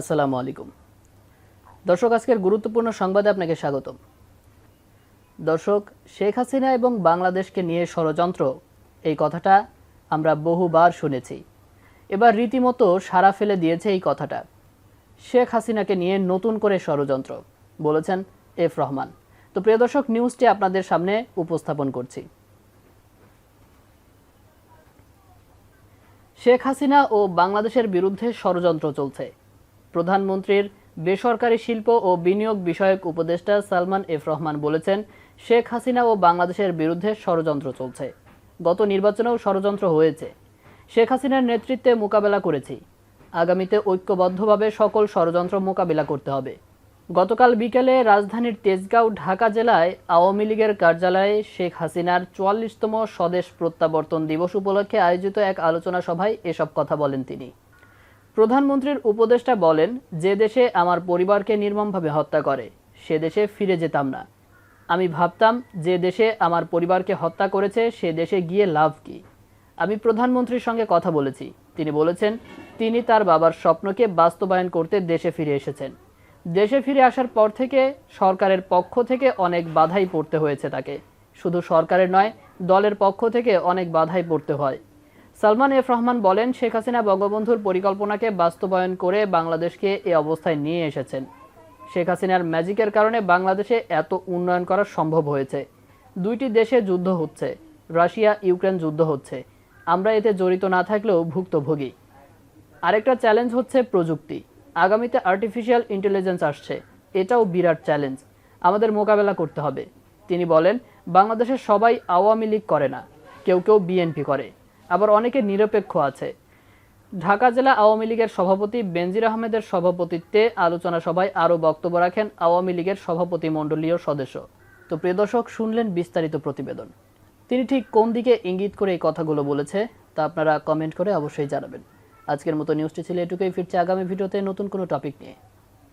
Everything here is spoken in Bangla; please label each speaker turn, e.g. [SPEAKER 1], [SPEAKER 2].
[SPEAKER 1] আসসালামু আলাইকুম। দর্শক, আজকের গুরুত্বপূর্ণ সংবাদে আপনাকে স্বাগতম। দর্শক, শেখ হাসিনা এবং বাংলাদেশকে নিয়ে ষড়যন্ত্র, এই কথাটা আমরা বহুবার শুনেছি। এবার রীতিমতো সারা ফেলে দিয়েছে এই কথাটা। শেখ হাসিনাকে নিয়ে নতুন করে ষড়যন্ত্র, বলেছেন এফ রহমান। তো প্রিয় দর্শক, নিউজটি আপনাদের সামনে উপস্থাপন করছি। শেখ হাসিনা ও বাংলাদেশের বিরুদ্ধে ষড়যন্ত্র চলছে। প্রধানমন্ত্রীর বেসরকারি শিল্প ও বিনিয়োগ বিষয়ক উপদেষ্টা সালমান এফ রহমান বলেছেন, শেখ হাসিনা ও বাংলাদেশের বিরুদ্ধে ষড়যন্ত্র চলছে। গত নির্বাচনেও ষড়যন্ত্র হয়েছে। শেখ হাসিনার নেতৃত্বে মোকাবেলা করেছি। আগামীতে ঐক্যবদ্ধভাবে সকল ষড়যন্ত্র মোকাবিলা করতে হবে। গতকাল বিকেলে রাজধানীর তেজগাঁও, ঢাকা জেলায় আওয়ামী লীগের কার্যালয়ে শেখ হাসিনার চুয়াল্লিশতম স্বদেশ প্রত্যাবর্তন দিবস উপলক্ষে আয়োজিত এক আলোচনা সভায় এসব কথা বলেন তিনি। প্রধানমন্ত্রীর উপদেষ্টা বলেন, যে দেশে আমার পরিবারকে নির্মমভাবে হত্যা করে, সে দেশে ফিরে যেতাম না। আমি ভাবতাম, যে দেশে আমার পরিবারকে হত্যা করেছে, সে দেশে গিয়ে লাভ কি? আমি প্রধানমন্ত্রীর সঙ্গে কথা বলেছি। তিনি বলেছেন, তিনি তার বাবার স্বপ্নকে বাস্তবায়ন করতে দেশে ফিরে এসেছেন। দেশে ফিরে আসার পর থেকে সরকারের পক্ষ থেকে অনেক বাধাই পড়তে হয়েছে তাকে। শুধু সরকারের নয়, দলের পক্ষ থেকে অনেক বাধাই পড়তে হয়। সালমান এফ রহমান বলেন, শেখ হাসিনা বঙ্গবন্ধুর পরিকল্পনাকে বাস্তবায়ন করে বাংলাদেশকে এ অবস্থায় নিয়ে এসেছেন। শেখ হাসিনার ম্যাজিকের কারণে বাংলাদেশে এত উন্নয়ন করা সম্ভব হয়েছে। দুইটি দেশে যুদ্ধ হচ্ছে, রাশিয়া, ইউক্রেন যুদ্ধ হচ্ছে। আমরা এতে জড়িত না থাকলেও ভুক্তভোগী। আরেকটা চ্যালেঞ্জ হচ্ছে প্রযুক্তি। আগামীতে আর্টিফিশিয়াল ইন্টেলিজেন্স আসছে। এটাও বিরাট চ্যালেঞ্জ। আমাদের মোকাবেলা করতে হবে। তিনি বলেন বাংলাদেশের সবাই আওয়ামী লীগ করে না, কেউ কেউ বিএনপি করে। আবার অনেকে নিরপেক্ষ আছে। ঢাকা জেলা আওয়ামী লীগের সভাপতি বেনজির আহমেদের সভাপতিত্বে আলোচনা সভায় আরও বক্তব্য রাখেন আওয়ামী লীগের সভাপতি মণ্ডলীয় সদস্য। তো প্রিয় দর্শক, শুনলেন বিস্তারিত প্রতিবেদন। তিনি ঠিক কোন দিকে ইঙ্গিত করে এই কথাগুলো বলেছে, তা আপনারা কমেন্ট করে অবশ্যই জানাবেন। আজকের মতো নিউজটি ছিল এটুকুই। ফিরছে আগামী ভিডিওতে নতুন কোনো টপিক নিয়ে।